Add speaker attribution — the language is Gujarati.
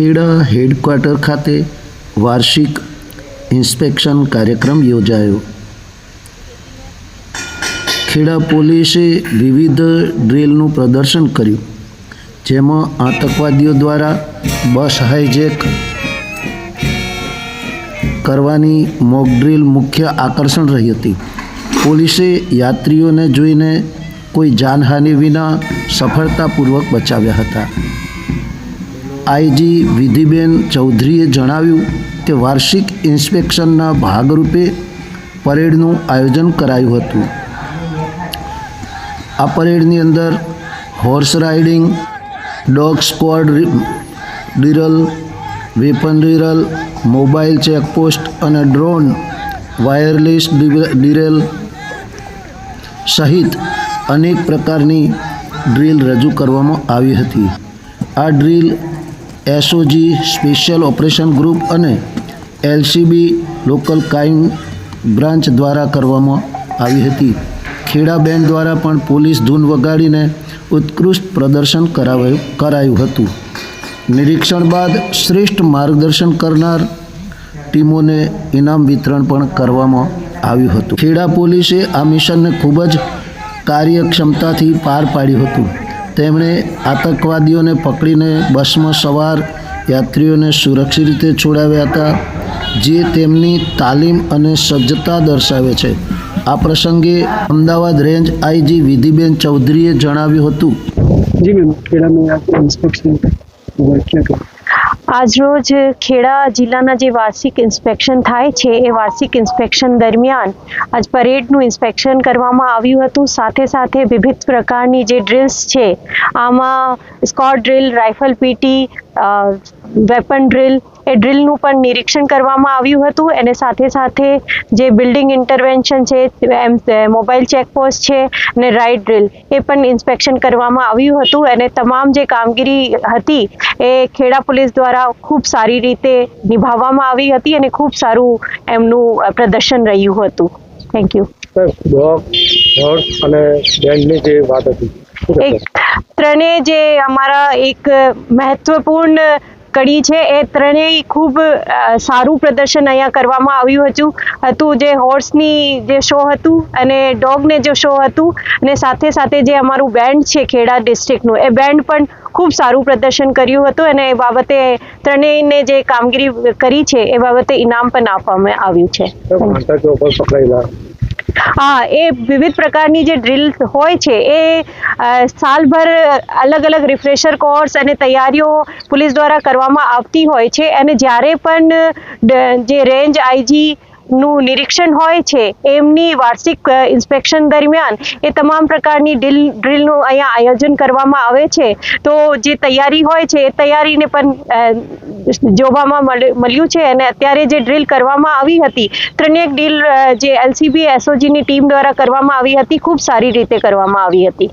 Speaker 1: ખેડા હેડક્વાર્ટર ખાતે વાર્ષિક ઇન્સ્પેક્શન કાર્યક્રમ યોજાયો. ખેડા પોલીસે વિવિધ ડ્રીલનું પ્રદર્શન કર્યું, જેમાં આતંકવાદીઓ દ્વારા બસ હાઈજેક કરવાની મોક ડ્રિલ મુખ્ય આકર્ષણ રહી હતી. પોલીસે યાત્રીઓને જોઈને કોઈ જાનહાનિ વિના સફળતાપૂર્વક બચાવ્યા હતા. આઈજી વિધિબેન ચૌધરીએ જણાવ્યું કે વાર્ષિક ઇન્સ્પેક્શનના ભાગરૂપે પરેડનું આયોજન કરાયું હતું. આ પરેડની અંદર horse riding, dog squad drill, weapon drill, mobile checkpost અને ડ્રોન, વાયરલેસ ડિરેલ સહિત અનેક પ્રકારની ડ્રીલ રજૂ કરવામાં આવી હતી. આ drill SOG special operation group અને એલસીબી લોકલ ક્રાઇમ બ્રાન્ચ દ્વારા કરવામાં આવી હતી. ખેડા બેન્ડ દ્વારા પણ પોલીસ ધૂન વગાડીને ઉત્કૃષ્ટ પ્રદર્શન કરાવાયું, કરાયું હતું. નિરીક્ષણ બાદ શ્રેષ્ઠ માર્ગદર્શન કરનાર ટીમોને ઇનામ વિતરણ પણ કરવામાં આવ્યું હતું. ખેડા પોલીસે આ મિશનને ખૂબ જ કાર્યક્ષમતાથી પાર પાડ્યું હતું. તેમણે આતંકવાદીઓને પકડીને બસમાં સવાર યાત્રીઓને સુરક્ષિત રીતે છોડાવ્યા હતા, જે તેમની તાલીમ અને સજ્જતા દર્શાવે છે. આ પ્રસંગે અમદાવાદ રેન્જ આઈજી વિધિબેન ચૌધરીએ જણાવ્યું હતું.
Speaker 2: જી મેમ પેલા મેં ઇન્સ્પેક્શન વર્ક
Speaker 3: આજરોજ ખેડા જિલ્લાના જે વાર્ષિક ઇન્સ્પેક્શન થાય છે, એ વાર્ષિક ઇન્સ્પેક્શન દરમિયાન આજ પરેડનું ઇન્સ્પેક્શન કરવામાં આવ્યું હતું. સાથે સાથે વિવિધ પ્રકારની જે ડ્રિલ્સ છે, આમાં squad drill rifle PT weapon drill એ ડ્રિલનું પણ નિરીક્ષણ કરવામાં આવ્યું હતું. અને સાથે સાથે જે બિલ્ડિંગ ઇન્ટરવેન્શન છે એમ મોબાઈલ ચેકપોસ્ટ છે અને રાઇટ ડ્રિલ એ પણ ઇન્સ્પેક્શન કરવામાં આવ્યું હતું. અને તમામ જે કામગીરી હતી એ ખેડા પોલીસ દ્વારા ખૂબ સારી રીતે નિભાવવામાં આવી હતી અને ખૂબ સારું એમનું પ્રદર્શન રહ્યું હતું. થેન્ક યુ
Speaker 2: અને બેન્ડની જે વાત હતી
Speaker 3: એક ત્રણેય જે અમારા એક મહત્વપૂર્ણ કડી છે. એ ત્રણેય ખૂબ સારું પ્રદર્શન અહીંયા કરવામાં આવ્યું હતું. હતું જે હોર્સની જે શો હતું અને ડોગને જે શો હતું અને સાથે સાથે જે અમારું બેન્ડ છે ખેડા ડિસ્ટ્રિક્ટનું, એ બેન્ડ પણ ખૂબ સારું પ્રદર્શન કર્યું હતું અને એ બાબતે ત્રણેયને જે કામગીરી કરી છે, એ બાબતે ઇનામ પણ આપવામાં આવ્યું છે. એ વિવિધ પ્રકારની જે ડ્રીલ હોય છે, એ સાલભર અલગ અલગ રિફ્રેશર કોર્સ અને તૈયારીઓ પોલીસ દ્વારા કરવામાં આવતી હોય છે. અને જ્યારે પણ જે રેન્જ આઈજી નું નિરીક્ષણ હોય છે, એમની વાર્ષિક ઇન્સ્પેક્શન દરમિયાન એ તમામ પ્રકારની ડ્રીલ, ડ્રીલનું અહીંયા આયોજન કરવામાં આવે છે. તો જે તૈયારી હોય છે, એ તૈયારીને પણ જોવામાં મળ- મળ્યું છે અને અત્યારે જે ડ્રીલ કરવામાં આવી હતી, ત્રણેક ડ્રીલ જે એલસીબી, એસઓજીની ટીમ દ્વારા કરવામાં આવી હતી, ખૂબ સારી રીતે કરવામાં આવી હતી.